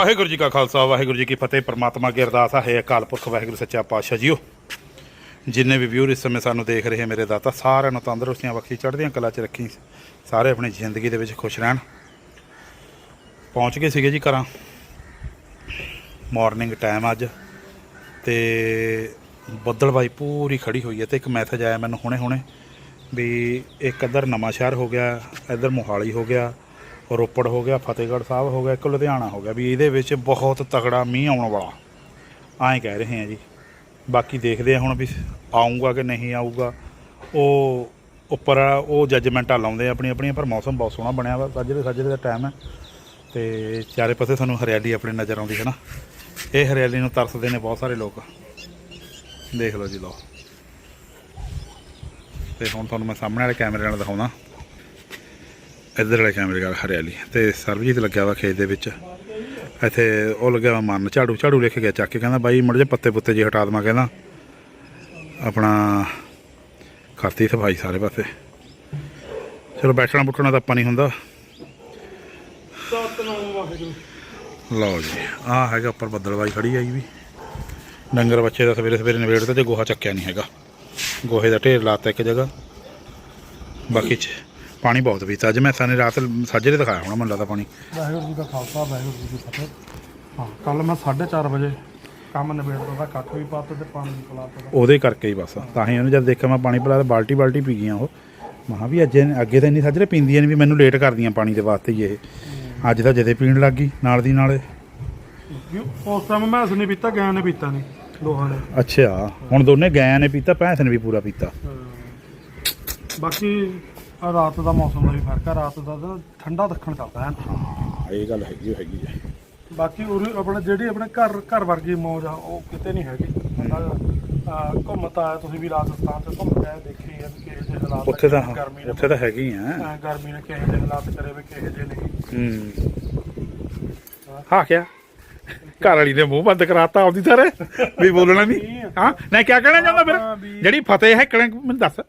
ਵਾਹਿਗੁਰੂ ਜੀ ਕਾ ਖਾਲਸਾ, ਵਾਹਿਗੁਰੂ ਜੀ ਕੀ ਫਤਿਹ। ਪ੍ਰਮਾਤਮਾ ਕੀ ਅਰਦਾਸ ਹੈ ਅਕਾਲ ਪੁਰਖ, ਵਾਹਿਗੁਰੂ ਸੱਚਾ ਪਾਤਸ਼ਾਹ ਜੀਓ। ਜਿੰਨੇ ਵੀ ਵਿਊਰ ਇਸ ਸਮੇਂ ਸਾਨੂੰ ਦੇਖ ਰਹੇ ਮੇਰੇ ਦਾਤਾ, ਸਾਰਿਆਂ ਨੂੰ ਤੰਦਰੁਸਤੀਆਂ ਬਖਸ਼ੀ, ਚੜ੍ਹਦੀਆਂ ਕਲਾ 'ਚ ਰੱਖੀ। ਸਾਰੇ ਆਪਣੀ ਜ਼ਿੰਦਗੀ ਦੇ ਵਿੱਚ ਖੁਸ਼ ਰਹਿਣ। ਪਹੁੰਚ ਗਏ ਸੀਗੇ ਜੀ ਘਰਾਂ। ਮਾਰਨਿੰਗ ਟਾਈਮ ਅੱਜ। ਤੇ ਬੱਦਲਬਾਈ ਪੂਰੀ ਖੜੀ ਹੋਈ ਹੈ ਤੇ ਇੱਕ ਮੈਸੇਜ ਆਇਆ ਮੈਨੂੰ ਹੁਣੇ ਹੁਣੇ ਵੀ ਇੱਕ ਇੱਧਰ ਨਵਾਂ ਸ਼ਹਿਰ ਹੋ ਗਿਆ, ਇੱਧਰ ਮੋਹਾਲੀ ਹੋ ਗਿਆ। ਰੋਪੜ ਹੋ ਗਿਆ, ਫਤਿਹਗੜ੍ਹ ਸਾਹਿਬ ਹੋ ਗਿਆ, ਇੱਕ ਲੁਧਿਆਣਾ ਹੋ ਗਿਆ, ਵੀ ਇਹਦੇ ਵਿੱਚ ਬਹੁਤ ਤਗੜਾ ਮੀਂਹ ਆਉਣ ਵਾਲਾ। ਐਂ ਕਹਿ ਰਹੇ ਆ ਜੀ। ਬਾਕੀ ਦੇਖਦੇ ਆ ਹੁਣ ਵੀ ਆਊਗਾ ਕਿ ਨਹੀਂ ਆਊਗਾ। ਉਹ ਉੱਪਰ ਉਹ ਜੱਜਮੈਂਟਾਂ ਲਾਉਂਦੇ ਆ ਆਪਣੀ ਆਪਣੀਆਂ ਪਰ ਮੌਸਮ ਬਹੁਤ ਸੋਹਣਾ ਬਣਿਆ ਵਾ। ਸੱਜਰੇ ਸੱਜਰੇ ਦਾ ਟਾਈਮ ਹੈ ਤੇ ਚਾਰੇ ਪਾਸੇ ਤੁਹਾਨੂੰ ਹਰਿਆਲੀ ਆਪਣੀ ਨਜ਼ਰ ਆਉਂਦੀ ਹੈ ਨਾ। ਇਹ ਹਰਿਆਲੀ ਨੂੰ ਤਰਸਦੇ ਨੇ ਬਹੁਤ ਸਾਰੇ ਲੋਕ। ਦੇਖ ਲਓ ਜੀ ਲਓ। ਤੇ ਹੁਣ ਤੁਹਾਨੂੰ ਮੈਂ ਸਾਹਮਣੇ ਵਾਲੇ ਕੈਮਰੇ ਨਾਲ ਦਿਖਾਉਣਾ। ਇੱਧਰ ਵਾਲੇ ਕੈਮਰੇ ਨਾਲ ਹਰਿਆਲੀ। ਤੇ ਸਰਬਜੀਤ ਲੱਗਿਆ ਵਾ ਖੇਤ ਦੇ ਵਿੱਚ। ਇੱਥੇ ਉਹ ਲੱਗਿਆ ਵਾ ਮਨ। ਝਾੜੂ ਝਾੜੂ ਲੈ ਕੇ ਗਿਆ ਚੱਕ ਕੇ ਕਹਿੰਦਾ, ਬਾਈ, ਮੁੜ ਜੇ ਪੱਤੇ ਪੁੱਤੇ ਜੇ ਹਟਾ ਦੇਵਾਂ, ਕਹਿੰਦਾ। ਆਪਣਾ ਕਰਤੀ ਸਫ਼ਾਈ ਸਾਰੇ ਪਾਸੇ। ਚਲੋ, ਬੈਠਣਾ ਬੁੱਟਣਾ ਤਾਂ ਆਪਾਂ ਨਹੀਂ ਹੁੰਦਾ। ਲਓ ਜੀ, ਆਹ ਹੈਗਾ ਉੱਪਰ ਬੱਦਲਵਾਈ ਖੜੀ ਆਈ ਵੀ। ਡੰਗਰ ਬੱਚੇ ਦਾ ਸਵੇਰੇ ਸਵੇਰੇ ਨਵੇੜ ਤੇ ਗੋਹਾ ਚੱਕਿਆ ਨਹੀਂ ਹੈਗਾ। ਗੋਹੇ ਦਾ ਢੇਰ ਲਾਤਾ ਇੱਕ ਜਗ੍ਹਾ। ਬਾਕੀ ਚ ਪਾਣੀ ਬਹੁਤ ਪੀਤਾ। ਅੱਜ ਮੈਂ ਸਾਨੇ ਰਾਤ ਸਾਜਰੇ ਦਿਖਾਇਆ ਹੋਣਾ ਮੈਨੂੰ ਲੱਗਦਾ ਪਾਣੀ। ਵਾਹਿਗੁਰੂ ਜੀ ਕਾ ਖਾਲਸਾ ਵਾਹਿਗੁਰੂ ਜੀ ਕੀ ਫਤਿਹ। ਹਾਂ ਕੱਲ ਮੈਂ 4:30 ਵਜੇ ਕੰਮ ਨਿਬੇੜਦਾ ਦਾ ਕੱਖ ਵੀ ਪਾਤਾ ਤੇ ਪਾਣੀ ਵੀ ਪਿਲਾਤਾ। ਉਹਦੇ ਕਰਕੇ ਹੀ ਬਸ। ਤਾਂ ਹੀ ਉਹਨੂੰ ਜਦ ਦੇਖਿਆ ਮੈਂ ਪਾਣੀ ਪਿਲਾਇਆ ਬਾਲਟੀ ਬਾਲਟੀ ਪੀ ਗਈਆਂ ਉਹ। ਮਹਾ ਵੀ ਅੱਜ ਅੱਗੇ ਤਾਂ ਇੰਨੀ ਸਾਜਰੇ ਪੀਂਦੀਆਂ ਨਹੀਂ ਵੀ ਮੈਨੂੰ ਲੇਟ ਕਰਦੀਆਂ ਪਾਣੀ ਦੇ ਵਾਸਤੇ ਹੀ ਇਹ। ਅੱਜ ਤਾਂ ਜਦੇ ਪੀਣ ਲੱਗ ਗਈ ਨਾਲ ਦੀ ਨਾਲੇ। ਉਸ ਟਾਈਮ ਮੈਂ ਨਹੀਂ ਪੀਤਾ ਗਿਆ ਨੇ ਪੀਤਾ ਨਹੀਂ ਦੋਹਾਂ ਨੇ। ਅੱਛਾ ਹੁਣ ਦੋਨੇ ਗਾਇਆਂ ਨੇ ਪੀਤਾ ਭੈਂਸ ਨੇ ਵੀ ਪੂਰਾ ਪੀਤਾ। ਬਾਕੀ ਆਹ ਰਾਤ ਦਾ ਮੌਸਮ ਦਾ ਵੀ ਫ਼ਰਕ ਆ ਰਾਤ ਦਾ ਤਾਂ ਠੰਡਾ ਦੱਖਣ ਚੱਲਦਾ ਹੈ। ਹਾਂ ਇਹ ਗੱਲ ਹੈਗੀ ਓ ਹੈਗੀ ਹੈ ਬਾਕੀ ਉਰੇ ਆਪਣੇ ਜਿਹੜੀ ਆਪਣੇ ਘਰ ਘਰ ਵਰਗੀ ਮੌਜ ਆ ਉਹ ਕਿਤੇ ਨਹੀਂ ਹੈਗੀ। ਬੰਦਾ ਅਹ, ਘੁੰਮ ਤਾਂ ਆਇਆ ਤੁਸੀਂ ਵੀ ਰਾਜਸਥਾਨ ਤੇ ਘੁੰਮ ਕੇ ਆਏ, ਦੇਖੀ ਆ ਵੀ ਕਿਹੋ ਜਿਹੇ ਹਾਲਾਤ ਆ, ਉੱਥੇ ਤਾਂ ਗਰਮੀ ਨੇ ਉੱਥੇ ਤਾਂ ਹੈਗੀ ਆ। ਗਰਮੀ ਨੇ ਕਿਹੋ ਜਿਹੇ ਹਾਲਾਤ ਕਰੇ ਵੇ ਕਿਹੋ ਜਿਹੇ ਨਹੀਂ। ਹੂੰ। ਹਾਂ ਕਿਆ? ਘਰ ਵਾਲੀ ਨੇ ਮੂੰਹ ਬੰਦ ਕਰਾਤਾ ਆਪਦੀ ਸਾਰੇ ਵੀ ਬੋਲਣਾ ਨਹੀਂ। ਹਾਂ ਨਹੀਂ ਕਿਆ ਕਹਿਣਾ ਚਾਹੁੰਦਾ ਫਿਰ? ਜਿਹੜੀ ਫਤਿਹ ਹੈ ਕਿਹੜਾ ਮੈਨੂੰ ਦੱਸ।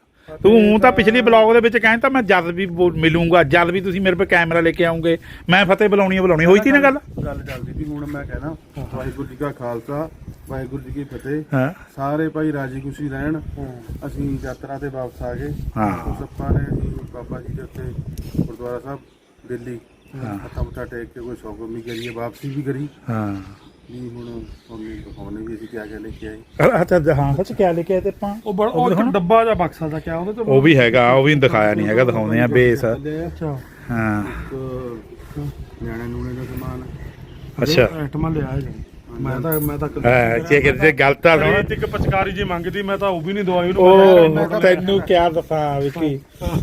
ਤੂੰ ਊਂ ਤਾਂ ਪਿਛਲੀ ਬਲੌਗ ਦੇ ਵਿੱਚ ਕਹਿੰਦਾ ਮੈਂ ਜਦ ਵੀ ਬੋ- ਮਿਲੂੰਗਾ ਜਦ ਵੀ ਤੁਸੀਂ ਮੇਰੇ 'ਤੇ ਕੈਮਰਾ ਲੈ ਕੇ ਆਉਂਗੇ ਮੈਂ ਫਤਿਹ ਬੁਲਾਉਣੀ ਹੈ ਬੁਲਾਉਣੀ ਹੋਈ ਸੀ ਨਾ ਗੱਲ? ਗੱਲ ਚੱਲਦੀ ਸੀ ਹੁਣ ਮੈਂ ਕਹਿਣਾ ਵਾਹਿਗੁਰੂ ਜੀ ਕਾ ਖਾਲਸਾ ਵਾਹਿਗੁਰੂ ਜੀ ਕੀ ਫਤਿਹ। ਹਾਂ। ਸਾਰੇ ਭਾਈ ਰਾਜੀ ਖੁਸ਼ੀ ਰਹਿਣ। ਅਸੀਂ ਯਾਤਰਾ ਤੇ ਵਾਪਸ ਆ ਗਏ। ਹਾਂ। ਉਸ ਆਪਾਂ ਨੇ ਅਸੀਂ ਬਾਬਾ ਜੀ ਦੇ ਉੱਤੇ ਗੁਰਦੁਆਰਾ ਸਾਹਿਬ ਦਿੱਲੀ। ਹਾਂ। ਮੱਥਾ ਮੁੱਥਾ ਟੇਕ ਕੇ ਕੋਈ ਸ਼ੌਕਰ ਨਹੀਂ ਕਰੀਏ ਵਾਪਸੀ ਵੀ ਕਰੀ। ਹਾਂ। ਵੀ ਹੁਣ ਤੁਹਾਨੂੰ ਦਿਖਾਉਣੇ ਵੀ ਅਸੀਂ ਕਿਆ ਕਿਆ ਲੈ ਕੇ ਆਏ। ਅੱਛਾ ਹਾਂ ਸੱਚ ਕਿਆ ਲਿਖਿਆ ਤੇ ਆਪਾਂ? ਉਹ ਬੜਾ ਉਹ ਇੱਕ ਡੱਬਾ ਜਾਂ ਬਕਸਾ ਦਾ ਕਿਆ ਉਹਦੇ ਤੇ ਉਹ ਵੀ ਹੈਗਾ ਉਹ ਵੀ ਦਿਖਾਇਆ ਨਹੀਂ ਹੈਗਾ ਦਿਖਾਉਂਦੇ ਆ ਬੇਸ। ਅੱਛਾ। ਹਾਂ। ਇੱਕ ਨਿਆਣੇ ਨੂਣੇ ਦਾ ਸਮਾਨ ਅੱਛਾ। ਆਈਟਮਾਂ ਲਿਆ ਜੀ ਮੈਂ ਤਾਂ ਮੈਂ ਤਾਂ ਹਾਂ ਕੀ ਕਹਿੰਦੇ ਗੱਲ ਤਾਂ ਸੁਣ ਰੇਤ ਇੱਕ ਪਚਕਾਰੀ ਜੀ ਮੰਗਦੀ ਮੈਂ ਤਾਂ ਉਹ ਵੀ ਨਹੀਂ ਦਵਾਈ ਉਹਨੂੰ ਤੈਨੂੰ ਕਿਆ ਦੱਸਾਂ ਵਿੱਕੀ?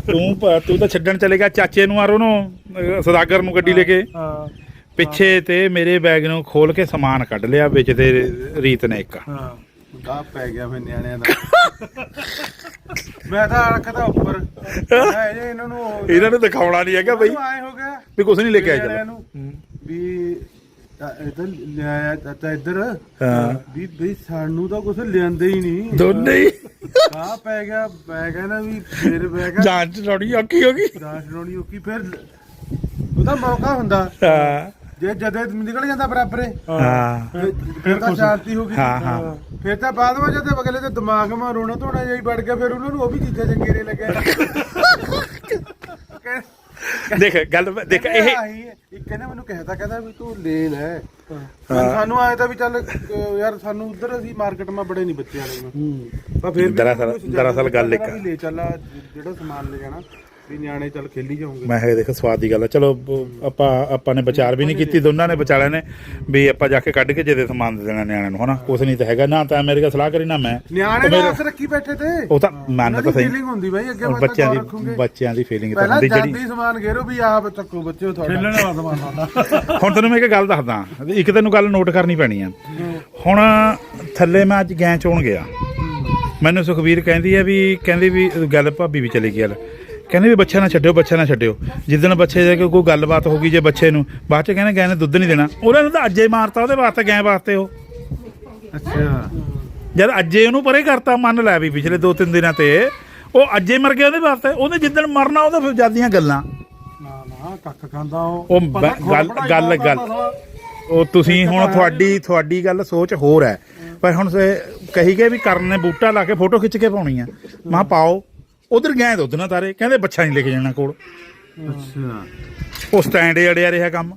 ਤੂੰ ਤੂੰ ਤਾਂ ਛੱਡਣ ਚਲੇ ਗਿਆ ਚਾਚੇ ਨੂੰ ਆਰੋ ਨੂੰ ਸਦਾਗਰ ਨੂੰ ਗੱਡੀ ਲੈ ਕੇ। ਹਾਂ। ਪਿੱਛੇ ਤੇ ਮੇਰੇ ਬੈਗ ਨੂੰ ਖੋਲ ਕੇ ਸਮਾਨ ਕੱਢ ਲਿਆ ਵਿੱਚ ਤੇ ਰੀਤ ਨੇ ਇੱਕ। ਹਾਂ ਗਾਹ ਪੈ ਗਿਆ ਫਿਰ ਨਿਆਣਿਆਂ ਦਾ। ਮੈਂ ਤਾਂ ਰੱਖਦਾ ਉੱਪਰ। ਮੈਂ ਇਹ ਇਹਨਾਂ ਨੂੰ ਇਹਨਾਂ ਨੂੰ ਦਿਖਾਉਣਾ ਨਹੀਂ ਹੈਗਾ ਬਈ। ਆਏ ਹੋ ਗਿਆ ਵੀ ਕੁਝ ਨਹੀਂ ਲੈ ਕੇ ਆਇਆ ਨਿਆਣਿਆਂ ਚਲੋ ਨੂੰ ਵੀ ਤਾਂ ਇੱਧਰ ਲਿਆਇਆ ਚਾਚਾ ਇੱਧਰ। ਹਾਂ। ਵੀ ਬਈ ਸਾਨੂੰ ਤਾਂ ਕੁਝ ਲਿਆਂਦੇ ਹੀ ਨਹੀਂ। ਦੋਨੇ ਹੀ। ਗਾਹ ਪੈ ਗਿਆ ਪੈ ਗਿਆ ਨਾ ਵੀ ਫਿਰ ਪੈ ਗਿਆ ਜਾਂਚ ਥੋੜੀ ਔਖੀ ਹੋ ਗਈ। ਦਾਸ਼ ਰੋਣੀ ਉਹ ਕੀ ਫਿਰ ਉਹਦਾ ਮੌਕਾ ਹੁੰਦਾ। ਹਾਂ। ਜੇ ਜਦੇ ਨਿਕਲ ਜਾਂਦਾ ਬਰਾਬਰੇ ਹਾਂ। ਫਿਰ ਤਾਂ ਸ਼ਾਂਤੀ ਹੋ ਗਈ। ਹਾਂ, ਹਾਂ। ਫਿਰ ਤਾਂ ਬਾਅਦ ਵਿੱਚ ਜਦ ਅਗਲੇ ਦੇ ਦਿਮਾਗ ਮਾ ਰੋਣਾ ਧੋਣਾ ਜਾਈ ਵੜ ਗਿਆ ਫਿਰ ਉਹਨਾਂ ਨੂੰ ਉਹ ਵੀ ਚੀਜ਼ਾਂ ਚੰਗੇ ਨਹੀਂ ਲੱਗਿਆ। ਦੇਖ ਗੱਲ ਦੇਖ ਇਹ ਇੱਕ ਕਹਿੰਦਾ ਮੈਨੂੰ ਕਹਿਤਾ ਕਹਿੰਦਾ ਵੀ ਤੂੰ ਲੈ ਲੈ ਸਾਨੂੰ ਆਏ ਤਾਂ ਵੀ ਚੱਲ ਯਾਰ ਸਾਨੂੰ ਉਧਰ ਅਸੀਂ ਮਾਰਕੀਟ ਮਾ ਬੜੇ ਨਹੀਂ ਬੱਚੇ ਵਾਲੇ ਮਾ ਪਰ ਫਿਰ ਦਰਅਸਲ- ਦਰਅਸਲ ਗੱਲ ਇੱਕ- ਲੈ ਚੱਲ ਜਿਹੜਾ ਸਮਾਨ ਲੈ ਜਾਣਾ। ਵੀ ਨਿਆਣੇ ਚੱਲ ਖੇਲੀ ਜਾਓਗੇ ਮੈਂ ਕਿਹਾ ਦੇਖ ਸਵਾਦ ਦੀ ਗੱਲ ਆ। ਚਲੋ ਬ- ਆਪਾਂ ਆਪਾਂ ਨੇ ਵਿਚਾਰ ਵੀ ਨਹੀਂ ਕੀਤੀ ਦੋਨਾਂ ਨੇ ਵਿਚਾਰਿਆਂ ਨੇ ਵੀ ਆਪਾਂ ਜਾ ਕੇ ਕੱਢ ਕੇ ਜਿਹਦੇ ਸਮਾਨ ਦੇ ਦੇਣਾ ਨਿਆਣਿਆਂ ਨੂੰ ਹਨਾ? ਕੁਛ ਨਹੀਂ ਤਾਂ ਹੈਗਾ ਨਾ ਤਾਂ ਮੇਰੇ ਕੋਲ ਸਲਾਹ ਕਰੀ ਨਾ ਮੈਂ। ਨਿਆਣੇ ਦਾ ਅਸ ਰੱਖੀ ਬੈਠੇ ਤੇ। ਉਹ ਤਾਂ ਮੰਨ ਤਾਂ ਸਹੀ ਫੀਲਿੰਗ ਹੁੰਦੀ ਬਾਈ ਅੱਗੇ ਹੁਣ ਬੱਚਿਆਂ ਦੀ ਰੱਖੂੰਗੇ। ਬੱਚਿਆਂ ਦੀ ਫੀਲਿੰਗ ਤਾਂ ਪਹਿਲਾਂ ਹੁੰਦੀ ਜਾਂਦੀ ਜਿਹੜੀ ਸਮਾਨ ਘੇਰੋ ਵੀ ਆਪ ਚੱਕੋ ਬੱਚੇ ਤੁਹਾਡਾ। ਖੇਲਣ ਵਾਲਾ ਸਮਾਨ ਆਉਂਦਾ ਹੁਣ ਤੈਨੂੰ ਮੈਂ ਇੱਕ ਗੱਲ ਦੱਸਦਾ ਇੱਕ ਤੈਨੂੰ ਗੱਲ ਨੋਟ ਕਰਨੀ ਪੈਣੀ ਆ। ਹੁਣ ਥੱਲੇ ਮੈਂ ਅੱਜ ਗੈਂ ਚੋਣ ਗਿਆ। ਮੈਨੂੰ ਸੁਖਵੀਰ ਕਹਿੰਦੀ ਆ ਵੀ ਕਹਿੰਦੀ ਵੀ ਗੱਲ ਭਾਬੀ ਵੀ ਚਲੀ ਗਈ ਗੱਲ ਕਹਿੰਦੇ ਵੀ ਬੱਚਾ ਨਾ ਛੱਡਿਓ ਬੱਚਾ ਨਾ ਛੱਡਿਓ। ਜਿੱਦਣ ਬੱਚੇ ਦੇ ਕੋਈ ਗੱਲਬਾਤ ਹੋ ਗਈ ਜੇ ਬੱਚੇ ਨੂੰ ਬਾਅਦ ਚ ਕਹਿੰਦੇ ਗੈਂ ਨੇ ਦੁੱਧ ਨਹੀਂ ਦੇਣਾ। ਉਹਨਾਂ ਨੂੰ ਤਾਂ ਅੱਜੇ ਮਾਰਤਾ ਉਹਦੇ ਵਾਸਤੇ ਗੈਂ ਵਾਸਤੇ ਉਹ। ਅੱਛਾ। ਜਦ ਅੱਜੇ ਉਹਨੂੰ ਪਰੇ ਕਰਤਾ ਮੰਨ ਲੈ ਵੀ ਪਿਛਲੇ 2-3 ਦਿਨਾਂ ਤੇ ਉਹ ਅੱਜੇ ਮਰ ਗਿਆ ਉਹਦੇ ਵਾਸਤੇ। ਉਹਨੇ ਜਿੱਦਣ ਮਰਨਾ ਉਹਦੇ ਫਿਰ ਜਿਆਦੀਆਂ ਗੱਲਾਂ। ਨਾ ਨਾ ਕੱਖ ਖਾਂਦਾ ਉਹ। ਗੱਲ- ਗੱਲ- ਗੱਲ। ਉਹ ਤੁਸੀਂ ਹੁਣ ਤੁਹਾਡੀ ਤੁਹਾਡੀ ਗੱਲ ਸੋਚ ਹੋਰ ਹੈ। ਪਰ ਹੁਣ ਕਹੀ ਗਏ ਵੀ ਕਰਨ ਨੇ ਬੂਟਾ ਲਾ ਕੇ ਫੋਟੋ ਖਿੱਚ ਕੇ ਪਾਉਣੀ ਆ। ਮਾ ਪਾਓ। ਉਧਰ ਗਏ ਦੁੱਧ ਨਾ ਤਾਰੇ ਕਹਿੰਦੇ ਬੱਚਾ ਨਹੀਂ ਲੈ ਕੇ ਜਾਣਾ ਕੋਲ। ਅੱਛਾ। ਉਹ ਸਟੈਂਡ ਅੜਿਆ ਰਿਹਾ ਕੰਮ।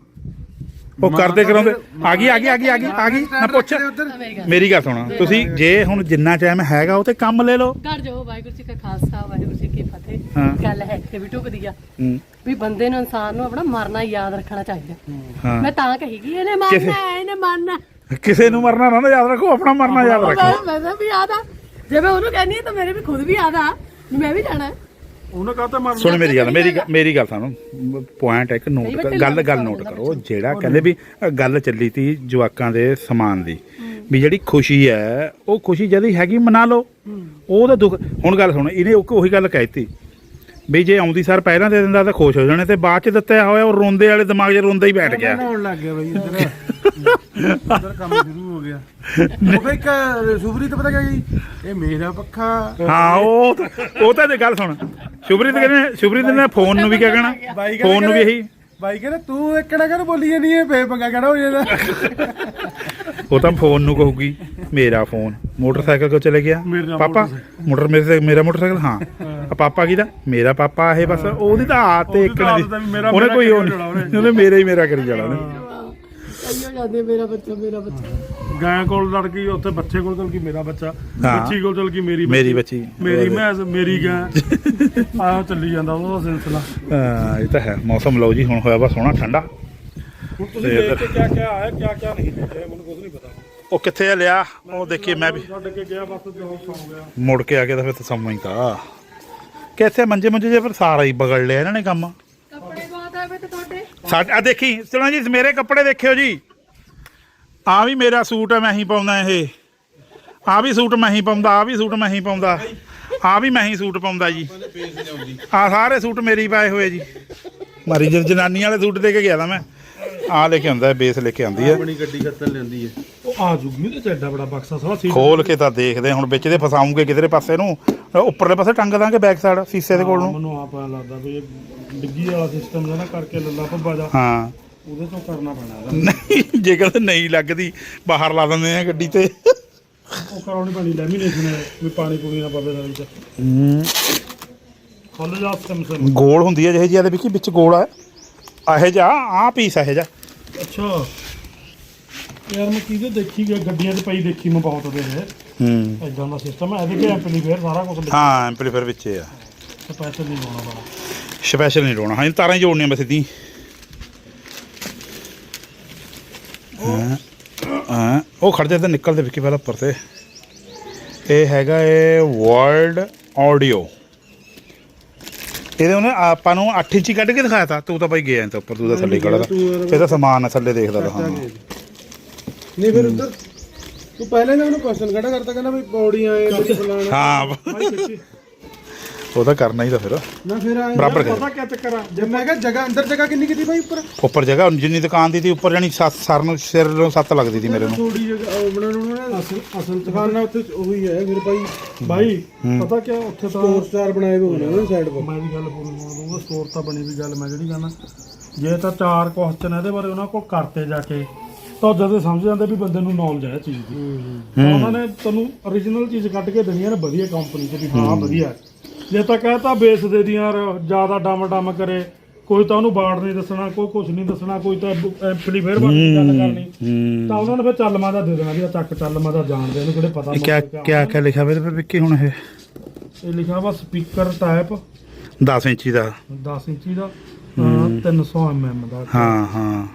ਉਹ ਕਰਦੇ ਕਰਾਉਂਦੇ ਆ ਗਈ ਆ ਗਈ ਆ ਗਈ ਆ ਗਈ ਆ ਗਈ ਮੈਂ ਪੁੱਛ ਮੇਰੀ ਗੱਲ ਸੁਣੋ ਤੁਸੀਂ ਜੇ ਹੁਣ ਜਿੰਨਾ ਟਾਈਮ ਹੈਗਾ ਉਹ ਤੇ ਕੰਮ ਲੈ ਲਓ। ਘਰ ਜਾਓ ਵਾਹਿਗੁਰੂ ਜੀ ਕਾ ਖਾਲਸਾ ਵਾਹਿਗੁਰੂ ਜੀ ਕੀ ਫਤਿਹ। ਹਾਂ। ਗੱਲ ਹੈ ਇੱਥੇ ਵੀ ਢੁਕਦੀ ਆ। ਹੂੰ, ਵੀ ਬੰਦੇ ਨੂੰ ਇਨਸਾਨ ਨੂੰ ਆਪਣਾ ਮਰਨਾ ਯਾਦ ਰੱਖਣਾ ਚਾਹੀਦਾ। ਹਾਂ। ਮੈਂ ਤਾਂ ਕਹੀਗੀ ਇਹਨੇ ਕਿਸੇ- ਮਰਨਾ ਇਹਨੇ ਮਰਨਾ। ਕਿਸੇ ਨੂੰ ਮਰਨਾ ਨਾ ਨਾ ਯਾਦ ਰੱਖੋ ਆਪਣਾ ਮਰਨਾ ਯਾਦ ਰੱਖੋ। ਮੈਂ ਮੈਨੂੰ ਵੀ ਯਾਦ ਆ। ਜੇ ਮੈਂ ਉਹਨੂੰ ਕਹਿੰਦੀ ਤਾਂ ਮੇਰੇ ਵੀ ਖੁਦ ਵੀ ਯਾਦ ਆ। ਵੀ ਮੈਂ ਵੀ ਜਾਣਾ। ਹੈ। ਉਹਨੇ ਕਹਤਾ ਮਰ ਸੁਣ ਮੇਰੀ ਗੱਲ ਮੇਰੀ ਮੇਰੀ ਗੱਲ ਸੁਣੋ। ਪੁਆਇੰਟ ਇੱਕ ਨੋਟ ਕਰ ਗੱਲ ਗੱਲ ਨੋਟ ਕਰੋ ਜਿਹੜਾ ਕਹਿੰਦੇ ਵੀ ਗੱਲ ਚੱਲੀ ਤੀ ਜਵਾਕਾਂ ਦੇ ਸਮਾਨ ਦੀ ਵੀ ਜਿਹੜੀ ਖੁਸ਼ੀ ਹੈ ਉਹ ਖੁਸ਼ੀ ਜਦੀ ਹੈਗੀ ਮਨਾ ਲਓ। ਉਹਦਾ ਦੁੱਖ ਹੁਣ ਗੱਲ ਸੁਣ ਇਹਨੇ ਉਹ- ਉਹੀ ਗੱਲ ਕਹਿਤੀ ਵੀ ਜੇ ਆਉਂਦੀ ਸਰ ਪਹਿਲਾਂ ਦੇ ਦਿੰਦਾ ਤਾਂ ਖੁਸ਼ ਹੋ ਜਾਣੇ ਤੇ ਬਾਅਦ ਚ ਦਿੱਤਾ ਹੋਇਆ ਉਹ ਰੋਂਦੇ ਵਾਲੇ ਦਿਮਾਗ 'ਚ ਰੋਂਦਾ ਹੀ ਬੈਠ ਗਿਆ। ਹੋਣ ਲੱਗ ਗਿਆ ਬਈ ਇੱਧਰ ਇੱਧਰ ਕੰਮ ਸ਼ੁਰੂ ਹੋ ਗਿਆ। ਉਹ ਇੱਕ ਸੁਭਰੀ ਤੇ ਪਤਾ ਕਿਆ ਜੀ? ਇਹ ਮੇਰਾ ਪੱਖਾ। ਹਾਂ ਉਹ ਤਾਂ- ਉਹ ਤਾਂ ਜੇ ਗੱਲ ਸੁਣ। ਸ਼ੁਭਰੀਤ ਕਹਿੰਦੇ ਸ਼ੁਭਰੀਤ ਨੇ ਫੋਨ ਨੂੰ ਵੀ ਕਿਆ ਕਹਿਣਾ? ਬਾਈ ਕਹਿੰਦਾ ਫੋਨ ਨੂੰ ਵੀ ਇਹੀ। ਬਾਈ ਕਹਿੰਦਾ ਤੂੰ ਇੱਕੜਾ ਕਰ ਬੋਲੀ ਜਾਨੀ ਹੈ ਫੇ ਪੰਗਾ ਕਿਹੜਾ ਹੋ ਜਾਂਦਾ ਉਹ ਤਾਂ ਫੋਨ ਨੂੰ ਕਹੂਗੀ ਮੇਰਾ ਫੋਨ। ਮੋਟਰਸਾਈਕਲ ਕੋ ਚਲੇ ਗਿਆ? ਮੇਰਾ ਪਾਪਾ ਮੋਟਰ ਮੇਰੇ ਮੇਰਾ ਮੋਟਰਸਾਈਕਲ ਹਾਂ। ਆ ਪਾਪਾ ਕਿਹਦਾ ਮੇਰਾ ਪਾਪਾ ਇਹ ਬਸ ਉਹਦੀ ਤਾਂ ਆਦਤ ਉਹਦੀ ਇੱਕ ਤਾਂ ਹੈ ਵੀ ਮੇਰਾ- ਉਹਨੇ ਮੇਰਾ ਕੋਈ ਉਹ ਕਰੀ ਨਹੀਂ ਜਾਣਾ ਉਹਨੇ। ਉਹਨੇ ਮੇਰਾ ਹੀ ਮੇਰਾ ਕਰੀ ਜਾਣਾ। ਉਹਨੇ ਕਈਓ ਜਾਂਦੇ ਮੇਰਾ ਬੱਚਾ ਮੇਰਾ ਬੱਚਾ। ਗਾਂ ਕੋਲ ਲੜ ਗਈ ਉੱਥੇ ਬੱਚੇ ਕੋਲ ਚਲ ਗਈ ਮੇਰਾ ਬੱਚਾ। ਹਾਂ। ਬੱਚੀ ਕੋਲ ਚਲ ਗਈ ਮੇਰੀ ਮੇਰੀ ਬੱਚੀ। ਮੇਰੀ ਮੈਸ ਮੇਰੀ ਗਾਂ। ਆਹ ਚੱਲੀ ਜਾਂਦਾ ਉਹਦਾ ਸਿਲਸਿਲਾ। ਹਾਂ ਇਹ ਤਾਂ ਹੈ। ਮੌਸਮ ਲਓ ਜੀ ਹੁਣ ਹੋਇਆ ਵਾ ਸੋਹਣਾ ਠੰਡਾ। ਹੁਣ ਤੁਸੀਂ ਦੇਖ ਕੇ ਕਿਆ ਕਿਆ ਆਇਆ ਕਿਆ ਕਿਆ ਨਹੀਂ ਦੇਖਿਆ ਮੈਨੂੰ ਕੁਝ ਨਹੀਂ ਪਤਾ। ਉਹ ਕਿੱਥੇ ਆ ਲਿਆ? ਉਹ ਦੇਖੀਏ ਮੈਂ ਵੀ। ਛੱਡ ਕੇ ਗਿਆ ਬਸ ਜੋ ਸੌਂ ਗਿਆ। ਮੁੜ ਕੇ ਆ ਕੇ ਤਾਂ ਫਿਰ ਤਾਂ ਸਮਝ ਤਾਂ। ਕਿੱਥੇ ਮੰਜੇ ਮੰਜੇ ਜੇ ਫਿਰ ਸਾਰਾ ਹੀ ਬਗੜ ਲਿਆ ਇਹਨਾਂ ਨੇ ਕੰਮ। ਕੱਪੜੇ ਬਹੁਤ ਆਵੇ ਤੇ ਤੁਹਾਡੇ ਸਾਡੇ ਦੇਖੀ, ਚਲੋ ਜੀ, ਮੇਰੇ ਕੱਪੜੇ ਦੇਖਿਓ ਜੀ। ਆ ਵੀ ਮੇਰਾ ਸੂਟ ਹੈ ਮੈਂ ਹੀ ਪਾਉਂਦਾ ਇਹ। ਆ ਵੀ ਸੂਟ ਮੈਂ ਹੀ ਪਾਉਂਦਾ ਆ ਵੀ ਸੂਟ ਮੈਂ ਹੀ ਪਾਉਂਦਾ। ਆ ਵੀ ਮੈਂ ਹੀ ਸੂਟ ਪਾਉਂਦਾ ਜੀ। ਆ ਸਾਰੇ ਸੂਟ ਮੇਰੇ ਹੀ ਪਾਏ ਹੋਏ ਜੀ। ਮਾਰੀ ਜਨ ਜਨਾਨੀ ਵਾਲੇ ਸੂਟ ਦੇ ਕੇ ਗਿਆ ਤਾਂ ਮੈਂ। ਆ ਲੈ ਕੇ ਆਉਂਦਾ, ਬੇਸ ਲੈ ਕੇ ਆਉਂਦੀ ਹੈ। ਆਪਣੀ ਗੱਡੀ ਖੱਤਰ ਲੈਂਦੀ ਹੈ। ਉਹ ਆ ਜੂਗੀ ਉਹਦੇ ਚ ਐਡਾ ਬੜਾ ਬਕਸਾ ਸਾਲਾ ਸੀ ਖੋਲ ਕੇ ਤਾਂ ਦੇਖਦੇ ਹਾਂ ਹੁਣ ਵਿੱਚ ਦੇ ਫਸਾਉਂਗੇ ਕਿਧਰੇ ਪਾਸੇ ਨੂੰ। ਉੱਪਰਲੇ ਪਾਸੇ ਟੰਗ ਦਾਂਗੇ ਬੈਕ ਸਾਈਡ ਸੀਸੇ ਦੇ ਕੋਲ ਨੂੰ। ਮੈਨੂੰ ਆਪ ਐਂ ਲੱਗਦਾ ਵੀ ਇਹ ਡਿੱਗੀ ਵਾਲਾ ਸਿਸਟਮ ਜਿਹਾ ਨਾ ਕਰਕੇ ਲੱਲਾ ਭੱਬਾ ਜਾ। ਹਾਂ। ਉਹਦੇ ਤੋਂ ਕਰਨਾ ਪੈਣਾ ਇਹਦਾ। ਨਹੀਂ ਜੇ ਕਹਿੰਦੇ ਨਹੀਂ ਲੱਗਦੀ ਬਾਹਰ ਲਾ ਦਿੰਦੇ ਆ ਗੱਡੀ ਤੇ। ਉਹ ਕਰਾਉਣੀ ਪੈਣੀ ਲੈਮੀਨੇਸ਼ਨ ਵੀ ਪਾਣੀ ਪੂਣੀ ਨਾ ਪਵੇ ਨਾਲ ਵਿੱਚ। ਖੁੱਲ ਜਾ ਸਿਮ ਸਿਮ ਗੋਲ ਹੁੰਦੀ ਹੈ ਜਿਹੇ ਜਿਹੇ ਦੇ ਵਿੱਚ ਵਿੱਚ ਗੋਲ ਆ। ਇਹ ਜਾ ਆ ਪੀਸ ਇਹ ਜਾ ਅੱਛਾ। ਯਾਰ ਮੈਂ ਕਿਹਦੇ ਦੇਖੀ ਗਿਆ? ਗੱਡੀਆਂ 'ਚ ਪਈ ਦੇਖੀ ਮੈਂ ਬਹੁਤ ਦੇ ਨੇ ਹੂੰ। ਐਦਾਂ ਦਾ ਸਿਸਟਮ ਹੈ ਇਹਦੇ ਕੇ ਐਂਪਲੀਫਾਇਰ ਸਾਰਾ ਕੁਝ ਹਾਂ ਐਂਪਲੀਫਾਇਰ ਵਿੱਚ ਹੀ ਆ। ਪੈਸੇ ਨਹੀਂ ਲਾਉਣਾ ਬੜਾ। ਸਪੈਸ਼ਲ ਨਹੀਂ ਰੋਣਾ ਹਾਂ ਤਾਰਾਂ ਹੀ ਜੋੜਨੀਆਂ ਬਸ ਹਾਂ। ਹਾਂ ਉਹ ਖੜ ਜਾ ਤੇ ਨਿਕਲਦੇ ਵਿੱਕੀ ਪਹਿਲਾਂ ਉੱਪਰ ਤੇ। ਇਹ ਹੈਗਾ ਇਹ ਵਰਲਡ ਆਡੀਓ ਇਹਦੇ ਉਹਨੇ ਆਪਾਂ ਨੂੰ 8 ਇੰਚੀ ਕੱਢ ਕੇ ਦਿਖਾਇਆ ਤਾ ਤੂੰ ਤਾਂ ਭਾਈ ਗਿਆ ਤਾਂ ਉੱਪਰ ਤੂੰ ਤਾਂ ਥੱਲੇ ਖੜਾ ਤਾ। ਇਹ ਤਾਂ ਸਮਾਨ ਆ ਥੱਲੇ ਦੇਖਦਾ ਤਾ। ਹਾਂ ਨਹੀਂ ਫਿਰ ਉਧਰ ਤੂੰ ਪਹਿਲੇ ਤਾਂ ਉਹਨੂੰ ਕੁਐਸਚਨ ਖੜਾ ਕਰਤਾ ਕਹਿੰਦਾ ਵੀ ਪੌੜੀਆਂ ਆਏ ਤੇ ਫਲਾਣਾ ਹਾਂ। ਉਹ ਤਾਂ ਕਰਨਾ ਹੀ ਤਾਂ ਫਿਰ। ਨਾ ਫਿਰ ਆਏ ਬਰਾਬਰ ਕਰ ਪਤਾ ਕੀ ਚੱਕਰ ਆ? ਜੇ ਮੈਂ ਕਿਹਾ ਜਗ੍ਹਾ ਅੰਦਰ ਜਗ੍ਹਾ ਕਿੰਨੀ ਕੀਤੀ ਭਾਈ ਉੱਪਰ? ਉੱਪਰ ਜਗ੍ਹਾ ਜਿੰਨੀ ਦੁਕਾਨ ਦੀ ਤੀ ਉੱਪਰ ਜਾਨੀ ਸੱਤ ਸਰ ਨੂੰ ਸਿਰ ਨੂੰ ਸੱਤ ਲੱਗਦੀ ਤੀ ਮੇਰੇ ਨੂੰ। ਥੋੜੀ ਜਗ੍ਹਾ ਉਹ ਬਣਾਉਣ ਨੂੰ ਨਾ ਅਸਲ ਅਸਲ ਦੁਕਾਨਾਂ ਉੱਥੇ ਉਹੀ ਹੈ ਫਿਰ ਭਾਈ ਭਾਈ ਪਤਾ ਕੀ ਉੱਥੇ ਤਾਂ ਫੋਰ ਸਟਾਰ ਬਣਾਏ ਹੋਏ ਨੇ ਉਹਨਾਂ ਸਾਈਡ 'ਤੇ ਮੈਂ ਵੀ ਗੱਲ ਪੂਰੀ ਹੋਣ ਦੂੰਗਾ ਸਟੋਰ ਤਾਂ ਬਣੀ ਵੀ ਗੱਲ ਮੈਂ ਜਿਹੜੀ ਕਹਿੰਦਾ ਜੇ ਤਾਂ ਚਾਰ ਕੁਐਸਚਨ ਇਹਦੇ ਬਾਰੇ ਉਹਨਾਂ ਕੋਲ ਕਰਤੇ ਜਾ ਕੇ। ਤਾਂ ਜਦੋਂ ਸਮਝ ਜਾਂਦੇ ਵੀ ਬੰਦੇ ਨੂੰ ਨੌਲੇਜ ਹੈ ਚੀਜ਼ ਦੀ। ਤਾਂ ਉਹਨਾਂ ਨੇ ਤੁਹਾਨੂੰ origignal ਚੀਜ਼ ਕੱਢ ਕੇ ਦੇਣੀ ਹੈ ਨਾ ਵਧੀਆ ਕੰਪਨੀ ਚ ਵੀ ਹਾਂ ਵਧੀਆ। ਹੈ। ਜੇ ਤਾਂ ਕਹਤਾ ਬੇਸ ਦੇ ਦੀਆਂ ਯਾਰ ਜ਼ਿਆਦਾ ਡਮ ਡਮ ਕਰੇ। ਕੋਈ ਤਾਂ ਉਹਨੂੰ ਬਾੜ ਨਹੀਂ ਦੱਸਣਾ ਕੋਈ ਕੁਝ ਨਹੀਂ ਦੱਸਣਾ ਕੋਈ ਤਾਂ ਐਂਪਲੀਫਾਇਰ ਬਾਰੇ ਨਹੀਂ ਗੱਲ ਕਰਨੀ। ਤਾਂ ਉਹਨਾਂ ਨੇ ਫਿਰ ਚੱਲਮਾ ਦਾ ਦੇ ਦੇਣਾ ਵੀ ਚੱਕ ਚੱਲਮਾ ਦਾ ਜਾਣਦੇ ਇਹਨੂੰ ਕਿਹੜੇ ਪਤਾ ਇਹ ਕਿਆ ਕਿਆ ਕਿਆ ਲਿਖਿਆ ਇਹਦੇ ਪਰ ਵਿੱਕੀ ਹੁਣ ਇਹ? ਇਹ ਲਿਖਿਆ ਵਾ ਸਪੀਕਰ ਟਾਈਪ 10 ਇੰਚੀ ਦਾ। 10 ਇੰਚੀ ਦਾ ਅਹ 300 mm ਦਾ। ਹਾਂ ਹਾਂ।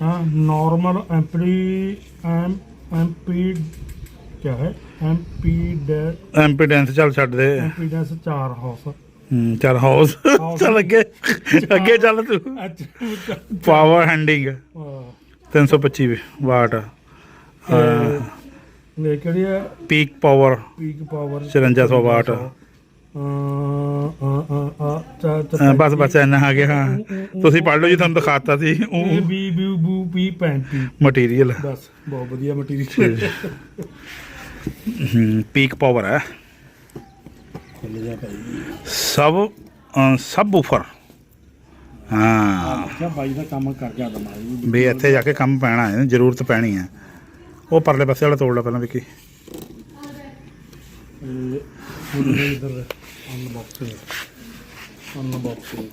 हाँ नॉर्मल एम्पली एम एमपी क्या है एमपी ਐਮਪੀਡੈਂਸ ਚੱਲ ਛੱਡ ਦੇ एम्पीडेंस चार हाउस ਹੂੰ ਚੱਲ ਹਾਊਸ ਚੱਲ ਅੱਗੇ ਅੱਗੇ ਚੱਲ ਤੂੰ अच्छा ਪਾਵਰ ਹੈਂਡਿੰਗ 325 ਵਾਟ ये केड़ी है peak power peak power 5400 watt ਅਹ ਬਸ ਬਸ ਇੰਨਾ ਆ ਗਿਆ ਤੁਸੀਂ ਪੜ ਲਓ ਜੀ ਤੁਹਾਨੂੰ ਦਿਖਾਤਾ ਸੀ ਉਹ ਬੀ ਬੀ ਬੂ ਪੀ ਪੈਂਤੀ ਮਟੀਰੀਅਲ ਬਸ ਬਹੁਤ ਵਧੀਆ ਮਟੀਰੀਅਲ ਪੀਕ ਪਾਵਰ ਹੈ ਸਭ ਸਭ ਉਫਰ ਹਾਂ ਇੱਥੇ ਜਾ ਕੇ ਕੰਮ ਪੈਣਾ ਹੈ ਜ਼ਰੂਰਤ ਪੈਣੀ ਹੈ ਉਹ ਪਰਲੇ ਪਾਸੇ ਵਾਲਾ ਤੋੜ ਲਾ ਪਹਿਲਾਂ ਵਿੱਕੀ ਇਹ ਹੁਣ ਇਧਰ ਅਨਬਾਕਸਿੰਗ ਅਨਬਾਕਸਿੰਗ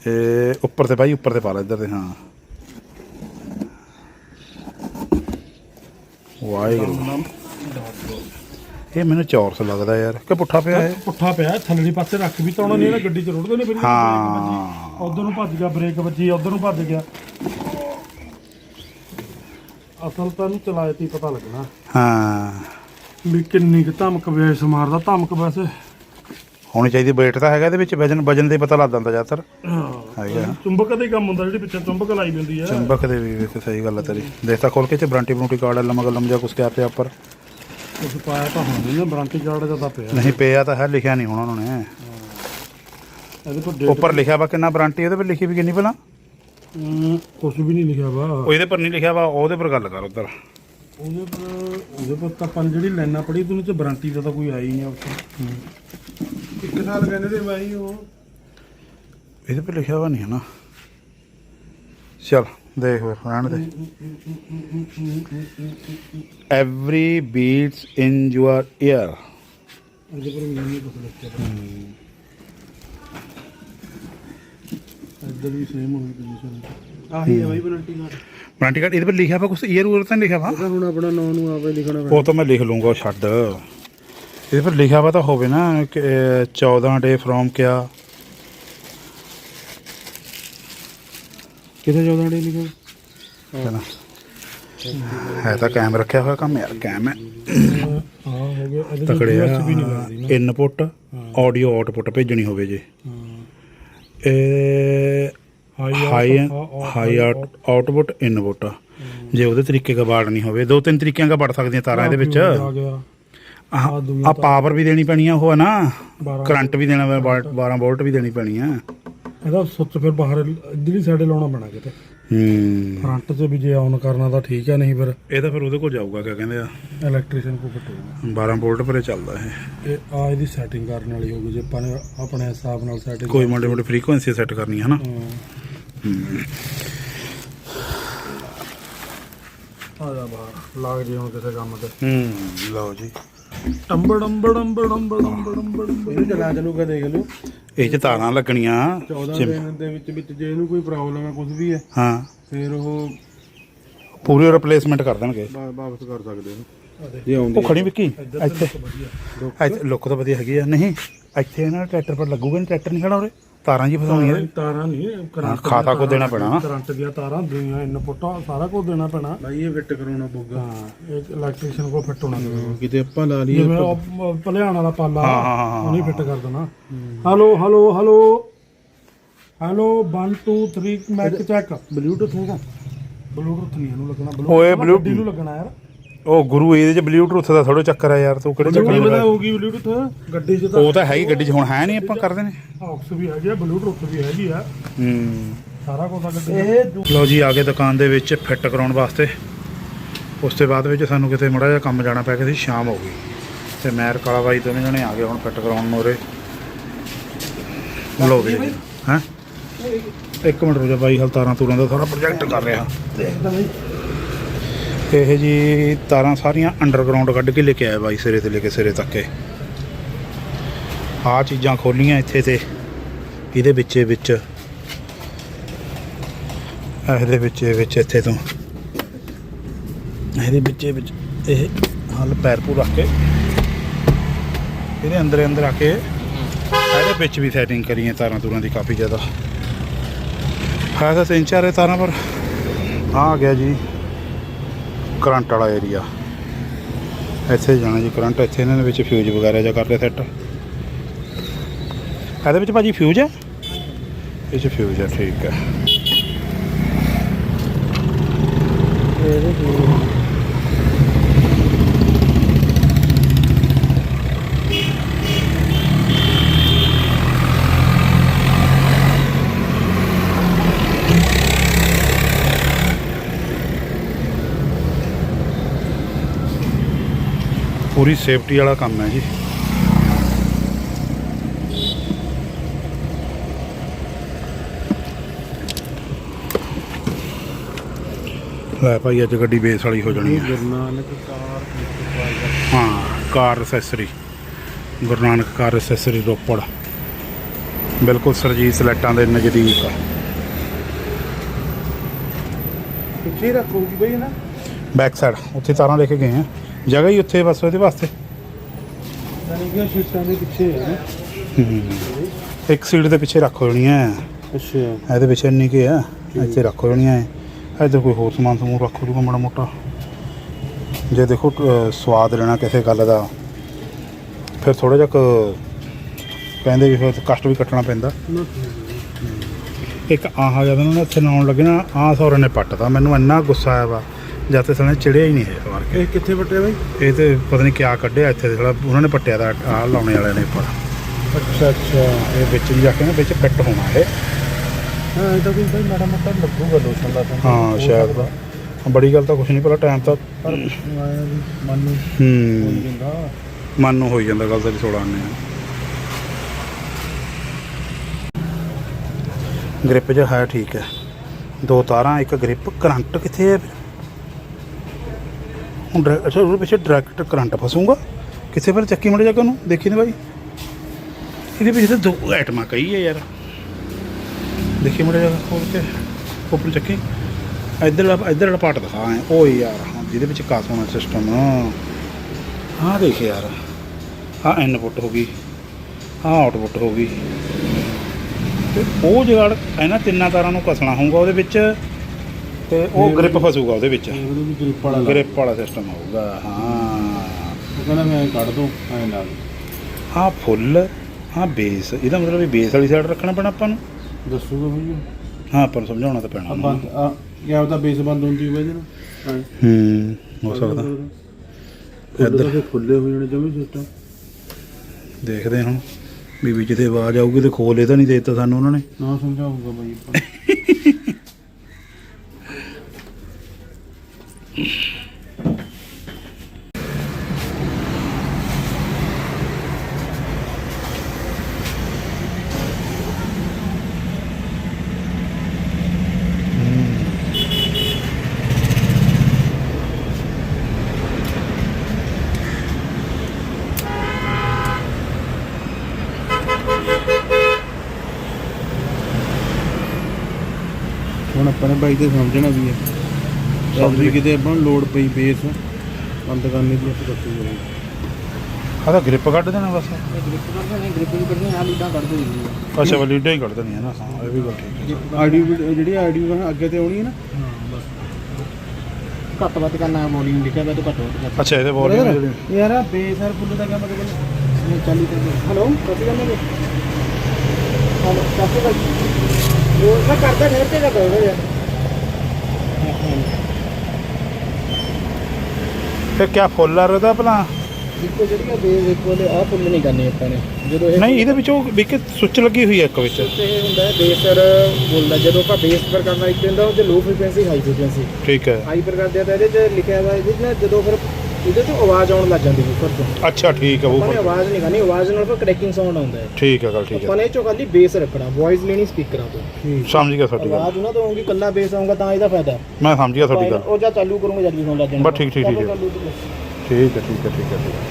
ਇਹ ਉੱਪਰ ਤੇ ਭਾਈ ਉੱਪਰ ਤੇ ਪਾ ਲੈ ਇੱਧਰ ਤੇ ਹਾਂ। ਵਾਹਿਗੁਰੂ। ਇਹ ਮੈਨੂੰ ਚੌਰਸ ਲੱਗਦਾ ਯਾਰ ਕਿ ਪੁੱਠਾ ਪਿਆ ਹੈ ਪੁੱਠਾ ਪਿਆ ਥੱਲੜੀ ਪਾਸੇ ਰੱਖ ਵੀ ਤਾਉਣਾ ਨਹੀਂ ਨਾ ਗੱਡੀ ਚ ਰੁੜਦੇ ਨੇ ਫਿਰ। ਹਾਂ। ਉਧਰ ਨੂੰ ਭੱਜ ਗਿਆ ਬ੍ਰੇਕ ਵੱਜੀ ਉਧਰ ਨੂੰ ਭੱਜ ਗਿਆ। ਅਸਲ ਤਾਂ ਨੂੰ ਚਲਾਏ ਤੀ ਪਤਾ ਲੱਗਣਾ। ਹਾਂ। ਵੀ ਕਿੰਨੀ ਕੁ ਧਮਕ ਵੇਸ ਮਾਰਦਾ ਧਮਕ ਵੈਸੇ। ਹੋਣੀ ਚਾਹੀਦੀ weight ਤਾਂ ਹੈਗਾ ਇਹਦੇ ਵਿੱਚ ਵਜਨ ਵਜਨ ਦੇ ਪਤਾ ਲੱਗ ਜਾਂਦਾ ਜ਼ਿਆਦਾਤਰ। ਹੈਗਾ। ਚੁੰਬਕ ਦਾ ਹੀ ਕੰਮ ਹੁੰਦਾ ਜਿਹੜੀ ਪਿੱਛੇ ਚੁੰਬਕ ਲਾਈ ਹੁੰਦੀ ਹੈ ਚੰਬਕ ਦੇ ਵੀ ਵੇਖ ਸਹੀ ਗੱਲ ਹੈ ਤੇਰੀ। ਦੇਖ ਤਾਂ ਖੋਲ ਕੇ ਤੇ ਬਰਾਂਟੀ ਬਰੂੰਟੀ ਕਾਰਡ ਲੰਮਾ ਗਲਮ ਜਾ ਕੁਛ ਕਿਆ ਪਿਆ ਉੱਪਰ। ਉਸ ਪਾਇਆ ਤਾਂ ਹੁੰਦੀ ਨਾ ਬਰਾਂਟੀ ਕਾਰਡ ਜ਼ਿਆਦਾ ਪਿਆ। ਨਹੀਂ ਪਿਆ ਤਾਂ ਹੈ ਲਿਖਿਆ ਨਹੀਂ ਹੋਣਾ ਉਹਨਾਂ ਨੇ। ਇਹਦੇ ਪਰ ਡੇਟ ਉੱਪਰ ਲਿਖਿਆ ਵਾ ਕਿੰਨਾ ਬਰਾਂਟੀ ਉਹਦੇ ਪਰ ਲਿਖੀ ਵੀ ਕਿੰਨੀ ਪਹਿਲਾਂ? ਕੁਝ ਵੀ ਨਹੀਂ ਲਿਖਿਆ ਵਾ। ਉਹ ਇਹਦੇ ਪਰ ਨਹੀਂ ਲਿਖਿਆ ਵਾ ਉਹਦੇ ਪਰ ਗੱਲ ਕਰ ਉੱਧਰ। ਉਹਦੇ ਪਰ ਉਹਦੇ ਪਰ ਤਾਂ ਨੇ ਜਿਹੜੀ ਲਾਈਨਾਂ ਪੜੀ ਉਹਦੇ ਵਿੱਚ ਵਾਰੰਟੀ ਦਾ ਤਾਂ ਕੋਈ ਆਈ ਨਹੀਂ ਆਪਸ਼ਨ ਇੱਕ ਸਾਲ ਕਹਿੰਦੇ ਤੇ ਬਾਈ ਉਹ। ਇਹਦੇ ਪਰ ਲਿਖਿਆ ਵਾ ਨਹੀਂ ਹੈ ਨਾ। ਚਲ ਦੇਖ ਵੇ ਰਹਿਣ ਦੇ। Every beats in your ear ਇਹਦੇ ਪਰ ਵੀ ਨਹੀਂ ਕੁਝ ਲਿਖਿਆ ਇੱਧਰ ਵੀ ਸੇਮ ਹੋਈ ਪੋਜੀਸ਼ਨ ਆਹੀ ਹੈ ਬਾਈ ਵਾਰੰਟੀ ਕਾਰਡ। ਵਾਰੰਟੀ ਕਾਰਡ ਇਹਦੇ ਪਰ ਲਿਖਿਆ ਵਾ ਕੁਛ? ਈਅਰ ਉਰ ਤਾਂ ਨਹੀਂ ਲਿਖਿਆ ਵਾ? ਉਹਦਾ ਹੁਣ ਆਪਣਾ ਨਾਂ ਨੂੰ ਆਪੇ ਲਿਖਣਾ ਉਹ ਤਾਂ ਮੈਂ ਲਿਖ ਲੂੰਗਾ ਉਹ ਛੱਡ। ਇਹਦੇ ਪਰ ਲਿਖਿਆ ਵਾ ਤਾਂ ਹੋਵੇ ਨਾ ਕਿ, ਅਹ, 14 ਡੇ ਫਰੋਮ ਕਿਆ? ਕਿਥੇ 14 ਡੇ ਲਿਖੋ ਨਾ ਹੈ ਤਾਂ ਕੈਮ ਰੱਖਿਆ ਹੋਇਆ ਕੰਮ ਯਾਰ ਕੈਮ ਹੈ। ਹਾਂ ਹੋ ਗਿਆ ਇਹਦੇ ਤਕੜੇ ਆ ਵੀ ਨਹੀਂ ਲੱਗਦੀ ਨਾ ਇਨਪੁੱਟ ਆਡੀਓ ਆਉਟਪੁੱਟ ਭੇਜਣੀ ਹੋਵੇ ਜੇ। ਇਹ ਹਾਈ ਹਾਈ ਆਉਟਪੁੱਟ ਇਨਪੁੱਟ ਜੇ ਉਹਦੇ ਤਰੀਕੇ ਦਾ ਬਾੜ ਨਹੀਂ ਹੋਵੇ ਦੋ ਤਿੰਨ ਤਰੀਕਿਆਂ ਦਾ ਵੜ ਸਕਦੀਆਂ ਤਾਰਾਂ ਇਹਦੇ ਵਿੱਚ। ਆ ਆ ਪਾਵਰ ਵੀ ਦੇਣੀ ਪੈਣੀ ਆ ਉਹ ਹੈ ਨਾ। 12 ਕਰੰਟ ਵੀ ਦੇਣਾ 12 ਵੋਲਟ ਵੀ ਦੇਣੀ ਪੈਣੀ ਆ। ਇਹਦਾ ਸੁੱਚ ਫਿਰ ਬਾਹਰ ਇਧਰਲੀ ਸਾਈਡ ਲਾਉਣਾ ਪੈਣਾ ਕਿਤੇ। ਹੂੰ। ਫਰੰਟ 'ਚ ਵੀ ਜੇ ਆਨ ਕਰਨਾ ਤਾਂ ਠੀਕ ਹੈ ਨਹੀਂ ਫਿਰ ਇਹ ਤਾਂ ਫਿਰ ਉਹਦੇ ਕੋਲ ਜਾਊਗਾ ਕਿਆ ਕਹਿੰਦੇ ਆ? ਇਲੈਕਟ੍ਰੀਸ਼ੀਅਨ ਕੋ ਫਟੇਗਾ 12 ਵੋਲਟ ਪਰੇ ਚੱਲਦਾ ਇਹ। ਇਹ ਆ ਇਹਦੀ ਸੈਟਿੰਗ ਕਰਨ ਵਾਲੀ ਹੋਊਗੀ ਜੇ ਆਪਾਂ ਨੇ ਆਪਣੇ ਹਿਸਾਬ ਨਾਲ ਸੈਟਿੰਗ ਕੋਈ ਮੋਟੇ ਮੋਟੇ ਫ੍ਰੀਕੁਐਂਸੀ ਸੈੱਟ ਕਰਨੀ ਹੈ। ਨਾ ਆ ਜਾ ਬਾਹਰ ਲੱਗ ਜੇ ਹੁਣ ਕਿਸੇ ਕੰਮ ਤੇ। ਹੂੰ ਲਓ ਜੀ। ਟੰਬੜ ਅੰਬੜ ਅੰਬੜ ਅੰਬੜ ਅੰਬੜ ਅੰਬੜ ਅੰਬੜ। ਇਹਨੂੰ ਚਲਾ ਚਲੂਗਾ ਦੇਖ ਲਓ। ਇਹ ਚ ਤਾਰਾਂ ਲੱਗਣੀਆਂ। 14 ਜਿਮ- ਦਿਨ ਦੇ ਵਿੱਚ ਵਿੱਚ ਜੇ ਇਹਨੂੰ ਕੋਈ ਪ੍ਰੋਬਲਮ ਹੈ ਕੁਝ ਵੀ ਹੈ ਹਾਂ। ਫਿਰ ਉਹ ਪੂਰੀ ਰਿਪਲੇਸਮੈਂਟ ਕਰ ਦੇਣਗੇ। ਵਾ- ਵਾਪਸ ਕਰ ਸਕਦੇ ਹੋ ਜੇ ਆਉਂਦੀ ਉਹ ਖੜੀ ਵਿੱਕੀ ਇੱਧਰ ਤੇ ਇੱਥੇ। ਲੁੱਕ ਵਧੀਆ। ਇੱਥੇ ਲੁੱਕ ਤਾਂ ਵਧੀਆ ਹੈਗੀ ਆ। ਨਹੀਂ ਇੱਥੇ ਨਾ ਟਰੈਕਟਰ ਪਰ ਲੱਗੂਗਾ ਨਹੀਂ ਟਰੈਕਟਰ ਨਹੀਂ ਖੜਾ ਉਰੇ। ਤਾਰਾਂ ਜੀ ਫਸਾਉਣੀਆਂ ਤਾਰਾਂ ਨਹੀਂ ਕਰੰਟ ਖਾਤਾ ਕੋ ਦੇਣਾ ਪੈਣਾ। ਕਰੰਟ ਦੀਆਂ ਤਾਰਾਂ ਦੁਨੀਆ ਇਨਪੁੱਟ ਸਾਰਾ ਕੁਝ ਦੇਣਾ ਪੈਣਾ। ਬਾਈ ਇਹ ਫਿੱਟ ਕਰਾਉਣਾ ਪਊਗਾ। ਹਾਂ ਇਹ ਇਲੈਕਟ੍ਰੀਸ਼ੀਅਨ ਕੋ ਫਿੱਟ ਹੋਣਾ ਕਿਤੇ ਆਪਾਂ ਲਾ ਲਈਏ ਜਿਵੇਂ ਉਹ ਭਲਿਆਣ ਵਾਲਾ ਪਾਲਾ ਹਾਂ, ਹਾਂ, ਹਾਂ, ਉਹਨੇ ਫਿੱਟ ਕਰ ਦੇਣਾ। Hello hello hello. Hello 1 2 3 mic check Bluetooth ਹੈਗਾ। ਬਲੂਟੁੱਥ ਨਹੀਂ ਇਹਨੂੰ ਲੱਗਣਾ। ਓਏ, ਗੱਡੀ ਨੂੰ ਲੱਗਣਾ ਯਾਰ। ਉਹ ਗੁਰੂ ਇਹਦੇ ਚ ਬਲੂਟੁੱਥ ਦਾ ਥੋੜਾ ਚੱਕਰ ਆ ਯਾਰ ਤੂੰ ਕਿਹੜੇ ਚੱਕਰ ਪਤਾ ਲੱਗਾ? ਹੋਊਗੀ ਬਲੂਟੁੱਥ ਗੱਡੀ 'ਚ ਤਾਂ ਉਹ ਤਾਂ ਹੈਗੀ ਗੱਡੀ 'ਚ ਹੁਣ ਹੈ ਨਹੀਂ ਆਪਾਂ ਕਰਦੇ ਨੇ। ਆਕਸ ਵੀ ਹੈਗੀ ਆ ਬਲੂਟੁੱਥ ਵੀ ਹੈਗੀ ਆ। ਹੂੰ। ਸਾਰਾ ਕੁਝ ਆ ਗੱਡੀ 'ਚ। ਲਓ ਜੀ ਆ ਗਏ ਦੁਕਾਨ ਦੇ ਵਿੱਚ ਫਿੱਟ ਕਰਾਉਣ ਵਾਸਤੇ। ਉਸ ਤੋਂ ਬਾਅਦ ਵਿੱਚ ਸਾਨੂੰ ਕਿਤੇ ਮੜਾ ਜਿਹਾ ਕੰਮ ਜਾਣਾ ਪੈ ਗਿਆ ਸੀ ਸ਼ਾਮ ਹੋ ਗਈ। ਤੇ ਮੈਂ ਔਰ ਕਾਲਾ ਬਾਈ ਦੋਵੇਂ ਜਣੇ ਆ ਗਏ ਹੁਣ ਫਿੱਟ ਕਰਾਉਣ ਨੂੰ ਉਰੇ ਲਓ ਵੀ ਹੈ? ਇੱਕ ਮਿੰਟ ਰੁਜਾ ਬਾਈ ਹਲ ਤਾਰਾਂ ਤੂਰਾਂ ਦਾ ਸਾਰਾ ਪ੍ਰੋਜੈਕਟ ਕਰ ਰਿਹਾ। ਇਹ ਜੀ ਤਾਰਾਂ ਸਾਰੀਆਂ ਅੰਡਰਗਰਾਉਂਡ ਕੱਢ ਕੇ ਲੈ ਕੇ ਆਇਆ ਬਾਈ ਸਿਰੇ ਤੇ ਲੈ ਕੇ ਸਿਰੇ ਤੱਕ ਆ ਚੀਜ਼ਾਂ ਖੋਲੀਆਂ ਇੱਥੇ ਤੇ, ਇਹਦੇ ਵਿੱਚੇ ਵਿੱਚ। ਇਹਦੇ ਵਿੱਚ ਵਿੱਚ ਇੱਥੇ ਤੋਂ। ਇਹਦੇ ਵਿੱਚ ਵਿੱਚ ਇਹ ਹਲ ਪੈਰ ਪੂ ਰੱਖ ਕੇ, ਇਹਦੇ ਅੰਦਰ ਅੰਦਰ ਆ ਕੇ ਇਹਦੇ ਵਿੱਚ ਵੀ ਸੈਟਿੰਗ ਕਰੀਏ ਤਾਰਾਂ ਤੂਰਾਂ ਦੀ ਕਾਫੀ ਜ਼ਿਆਦਾ। ਹੈ ਤਾਂ ਤਿੰਨ ਚਾਰ ਤਾਰਾਂ ਪਰ ਆਹ ਆ ਗਿਆ ਜੀ। ਕਰੰਟ ਵਾਲਾ ਏਰੀਆ। ਇੱਥੇ ਜਾਣਾ ਜੀ, ਕਰੰਟ ਇੱਥੇ ਇਹਨਾਂ ਦੇ ਵਿੱਚ ਫਿਊਜ਼ ਵਗੈਰਾ ਜਾਂ ਕਰ ਲਿਆ ਸੈੱਟ ਇਹਦੇ ਵਿੱਚ ਭਾਜੀ ਫਿਊਜ਼ ਹੈ? ਇਹ 'ਚ ਫਿਊਜ਼ ਹੈ, ਠੀਕ ਹੈ। ਪੂਰੀ ਸੇਫਟੀ ਵਾਲਾ ਕੰਮ ਹੈ ਜੀ। ਲੈ ਭਾਈ ਅੱਜ ਗੱਡੀ ਬੇਸ ਵਾਲੀ ਹੋ ਜਾਣੀ ਹੈ। ਹਾਂ car accessory Guru Nanak car accessory Ropar. ਬਿਲਕੁਲ ਸਰਜੀਤ ਸਲੈਟਾਂ ਦੇ ਨਜ਼ਦੀਕ ਆ। ਪਿੱਛੇ ਰੱਖੋ ਬਈ ਨਾ? ਬੈਕ ਸਾਈਡ ਉੱਥੇ ਤਾਰਾਂ ਲੈ ਕੇ ਗਏ ਆ। ਜਗ੍ਹਾ ਹੀ ਉੱਥੇ ਬਸ ਉਹਦੇ ਵਾਸਤੇ। ਯਾਨੀ ਕਿ ਸ਼ੀਟਾਂ ਦੇ ਪਿੱਛੇ ਹੈ ਨਾ। ਹੂੰ। ਇੱਕ ਸੀਟ ਦੇ ਪਿੱਛੇ ਰੱਖ ਹੋਣੀ ਹੈ। ਅੱਛਾ। ਇਹਦੇ ਵਿੱਚ ਇੰਨੀ ਕੀ ਆ। ਇੱਥੇ ਰੱਖ ਹੋਣੀ ਹੈ। ਇੱਧਰ ਕੋਈ ਹੋਰ ਸਮਾਨ ਸਮੂਹ ਰੱਖ ਜੂਗਾ ਮਾੜਾ ਮੋਟਾ। ਜੇ ਦੇਖੋ ਸਵਾਦ ਲੈਣਾ ਕਿਸੇ ਗੱਲ ਦਾ ਫਿਰ ਥੋੜਾ ਜਿਹਾ ਕਹਿੰਦੇ ਵੀ ਫਿਰ ਕਸ਼ਟ ਵੀ ਕੱਟਣਾ ਪੈਂਦਾ। ਇੱਕ ਆਹ ਜਦ ਉਹਨਾਂ ਨੇ ਇੱਥੇ ਲਾਉਣ ਲੱਗੇ ਨਾ ਆਹ ਸੌਰੇ ਨੇ ਪੱਟਦਾ ਮੈਨੂੰ ਇੰਨਾ ਗੁੱਸਾ ਆਇਆ ਵਾ। ਜਦ ਤੇ ਸਣੇ ਚੜਿਆ ਹੀ ਨਹੀਂ ਹੈ ਵਾਰ ਕੇ। ਇਹ ਕਿੱਥੇ ਵੱਟਿਆ ਬਈ? ਇਹ ਤੇ ਪਤਾ ਨਹੀਂ ਕਿਆ ਕੱਢਿਆ ਇੱਥੇ ਦੇ ਸਾਲਾ ਉਹਨਾਂ ਨੇ ਪੱਟਿਆ ਦਾ ਆਹ ਲਾਉਣੇ ਵਾਲਿਆਂ ਨੇ ਉੱਪਰ। ਅੱਛਾ ਅੱਛਾ। ਇਹ ਵਿੱਚ ਨੂੰ ਜਾ ਕੇ ਨਾ ਵਿੱਚ ਫਿੱਟ ਹੋਣਾ ਇਹ। ਹਾਂ ਇਹ ਤਾਂ ਕੋਈ ਬਈ ਮਾੜਾ ਮੋਟਾ ਲੱਗੂਗਾ ਲੋਸ਼ਨ ਦਾ ਤਾਂ। ਹਾਂ ਸ਼ਾਇਦ। ਬੜੀ ਗੱਲ ਤਾਂ ਕੁਛ ਨਹੀਂ ਪਹਿਲਾਂ ਟਾਈਮ ਤਾਂ ਪਰ ਮਨ ਨੂੰ ਹੂੰ। ਜਾਂਦਾ। ਮਨ ਨੂੰ ਹੋਈ ਜਾਂਦਾ ਗੱਲ ਤਾਂ ਜੀ 16 ਆਨੇ ਗ੍ਰਿਪ ਜਿਹਾ ਹੈ ਠੀਕ ਹੈ। ਦੋ ਤਾਰਾਂ ਇੱਕ ਗ੍ਰਿਪ ਕਰੰਟ ਕਿੱਥੇ ਹੈ? ਹੁਣ ਡਾਇਰੈਕਟ- ਅੱਛਾ, ਉਹਦੇ ਪਿੱਛੇ ਡਾਇਰੈਕਟ ਕਰੰਟ ਫਸੂਗਾ। ਕਿਸੇ ਵੇਲੇ ਚੱਕੀ ਮੜੇ ਜਾ ਕੇ ਉਹਨੂੰ, ਦੇਖੀ ਨਾ ਬਾਈ। ਇਹਦੇ ਪਿੱਛੇ ਤਾਂ ਦੋ ਆਈਟਮਾਂ ਕਈ ਹੈ ਯਾਰ। ਦੇਖੀ ਮੜੇ ਜਾ ਖੋਲ ਕੇ ਉੱਪਰ ਚੱਕੀ। ਇੱਧਰ ਵਾਲਾ- ਇੱਧਰ ਵਾਲਾ ਪਾਰਟ ਦਿਖਾ ਐਂ। ਓ ਯਾਰ, ਹਾਂ, ਜਿਹਦੇ ਵਿੱਚ ਕਾਸ ਹੋਣਾ ਸਿਸਟਮ ਹਾਂ ਦੇਖ ਯਾਰ। ਆਹ ਇਨਪੁੱਟ ਹੋ ਗਈ। ਆਹ ਆਊਟਪੁੱਟ ਹੋ ਗਈ। ਤੇ ਉਹ ਜਗੜ, ਇਹਨਾਂ ਤਿੰਨਾਂ ਤਾਰਾਂ ਨੂੰ ਕਸਣਾ ਹੋਊਗਾ, ਉਹਦੇ ਵਿੱਚ ਤੇ ਉਹ ਗ੍ਰਿਪ ਫਸੂਗਾ ਉਹਦੇ ਵਿੱਚ। ਉਹਦੇ ਵੀ ਗ੍ਰਿਪ ਵਾਲਾ ਲਾ। ਗ੍ਰਿਪ ਵਾਲਾ ਸਿਸਟਮ ਹੋਊਗਾ ਹਾਂ। ਉਹ ਕਹਿੰਦਾ ਮੈਂ ਕੱਢ ਦੂੰ ਐ ਨਾਲ। ਆਹ ਫੁੱਲ ਆਹ ਬੇਸ ਇਹਦਾ ਮਤਲਬ ਵੀ ਬੇਸ ਵਾਲੀ ਸਾਈਡ ਰੱਖਣਾ ਪੈਣਾ ਆਪਾਂ ਨੂੰ? ਦੱਸੂਗਾ ਬਈ ਹਾਂ ਆਪਾਂ ਨੂੰ ਸਮਝਾਉਣਾ ਤਾਂ ਪੈਣਾ। ਆ। ਬੰਦ ਆ ਕਿਆ ਉਹਦਾ ਬੇਸ ਬੰਦ ਹੁੰਦੀ ਹੋਵੇ ਇਹਦੇ ਨਾਲ। ਹੂੰ। ਹੋ ਸਕਦਾ। ਇੱਧਰ। ਇੱਧਰ ਤਾਂ ਖੁੱਲੇ ਹੋ ਜਾਣੇ ਜਮੀ ਸਿਸਟਮ ਦੇਖਦੇ ਹਾਂ ਹੁਣ ਵੀ ਵਿੱਚ ਤੇ ਆਵਾਜ਼ ਆਊਗੀ ਤੇ ਖੋਲ ਇਹਦਾ ਨਹੀਂ ਦਿੱਤਾ ਸਾਨੂੰ ਉਹਨਾਂ ਨੇ। ਨਾ ਸਮਝਾਊਗਾ ਬਈ ਬਾਈ ਤੇ ਸਮਝਣਾ ਵੀ ਹੈ ਵੀ ਕਿਤੇ ਆਪਾਂ ਨੂੰ ਲੋਡ ਪਈ ਬੇਸ ਬੰਦ ਕਰਨੀ ਦੀ ਆਪਾਂ ਦੱਸੂਗਾ ਬਈ ਆਹ ਤਾਂ ਗ੍ਰਿਪ ਕੱਢ ਦੇਣਾ ਬਸ। ਗ੍ਰਿਪ ਕਰਦੇ ਨੇ ਗ੍ਰਿਪ ਨਹੀਂ ਕੱਢਣੀ ਆ ਲੀਡਾਂ ਕੱਢ ਦੋ ਜੀ ਅੱਛਾ ਵਾਲੀ ਲੀਡਾਂ ਹੀ ਕੱਢ ਦੇਣੀਆਂ ਨਾ ਹਾਂ ਇਹ ਵੀ ਗੱਲ ਠੀਕ ਹੈ। ਆਈਡੀ ਜਿਹੜੀ ਆਈਡੀ ਅੱਗੇ ਤੇ ਆਉਣੀ ਹੈ ਨਾ। ਘੱਟ ਵੱਧ ਕਰਨਾ ਹੈ ਵੋਲਿਊਮ ਲਿਖਿਆ ਹੋਇਆ ਤੇ ਘੱਟ ਵੱਧ ਕਰਨਾ। ਅੱਛਾ ਇਹਦੇ ਵੋਲਿਊਮ ਜਿਹੜੀ ਯਾਰ ਆ ਬੇਸ ਹਰ ਫੁੱਲ ਦਾ ਕੰਮ ਕਰਦੇ ਚਾਲੀ ਤੇ ਹਲੋ ਕਦੀ ਗੱਲ ਨਹੀਂ ਹਲੋ ਕਾਫੀ ਗੱਲ ਉਹ ਮੈਂ ਕਰਦਾ ਘਰ ਤੇ ਕਰਦਾ। ਯਾਰ ਫਿਰ ਕਿਆ ਫੁੱਲ ਆ ਰਿਹਾ ਭਲਾ? ਇੱਕੋ ਜਿਹੜੀ ਆ ਬੇਸ ਵਾਲੇ ਆ ਫੁੱਲ ਨਹੀਂ ਕਰਨੀ ਆਪਾਂ ਨੇ। ਜਦੋਂ ਇਹ ਨਹੀਂ ਇਹਦੇ ਵਿੱਚ ਉਹ ਵੀ ਇੱਕ ਸੁੱਚ ਲੱਗੀ ਹੋਈ ਹੈ ਇੱਕ ਵਿੱਚ। ਤੇ ਹੁੰਦਾ ਹੈ ਬੇਸਰ ਬੋਲਦਾ ਜਦੋਂ ਆਪਾਂ ਬੇਸ ਪਰ ਕਰਨਾ ਇੱਕ ਹੁੰਦਾ ਉਹ ਤੇ ਲੋ ਫ੍ਰੀਕੁਐਂਸੀ ਹਾਈ ਫ੍ਰੀਕੁਐਂਸੀ ਠੀਕ ਹੈ। ਹਾਈ ਪਰ ਕਰਦੇ ਆ ਤਾਂ ਇਹਦੇ 'ਚ ਲਿਖਿਆ ਹੋਇਆ ਇਹਦੇ 'ਚ ਨਾ ਜਦੋਂ ਫਿਰ ਇਹਦੇ 'ਚ ਆਵਾਜ਼ ਆਉਣ ਲੱਗ ਜਾਂਦੀ ਉੱਪਰ ਤੋਂ। ਅੱਛਾ ਠੀਕ ਹੈ ਆਪਾਂ ਨੇ ਉਹ ਆਵਾਜ਼ ਨਹੀਂ ਕਰਨੀ ਆਵਾਜ਼ ਨਾਲ ਫਿਰ ਕਰੈਕਿੰਗ ਸਾਊਂਡ ਆਉਂਦਾ ਹੈ। ਠੀਕ ਹੈ ਗੱਲ ਠੀਕ ਆਪਾਂ ਹੈ ਨੇ ਇਹ ਚੋਂ ਖਾਲੀ ਬੇਸ ਰੱਖਣਾ ਵੌਇਸ ਲੈਣੀ ਸਪੀਕਰਾਂ ਤੋਂ। ਸਮਝ ਗਿਆ ਤੁਹਾਡੀ ਗੱਲ। ਆਵਾਜ਼ ਉਹਨਾਂ ਤੋਂ ਆਉਂਗੀ ਕੱਲਾ ਬੇਸ ਆਉਂਗਾ ਤਾਂ ਇਹਦਾ ਫਾਇਦਾ। ਹੈ। ਮੈਂ ਸਮਝ ਗਿਆ ਤੁਹਾਡੀ ਗੱਲ। ਉਹ ਜਾਂ ਚਾਲੂ ਕਰੂੰਗਾ ਜਦ ਵੀ ਸੁਣ ਲੱਗ ਜਾਣਾ। ਬਸ ਠੀਕ, ਠੀਕ, ਠੀਕ ਹੈ। ਚਾਲੂ ਕਰੋ। ਠੀਕ ਹੈ ਠੀਕ ਹੈ ਠੀਕ ਹੈ ਠੀਕ ਹੈ।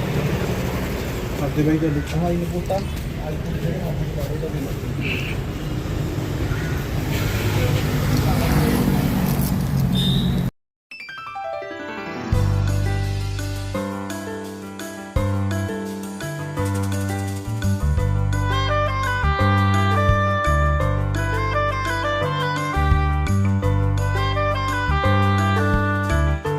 ਕਰਦੇ ਬਾਈ ਚੱਲ ਹਾਂ ਇਹ ਪੁੱਤਾ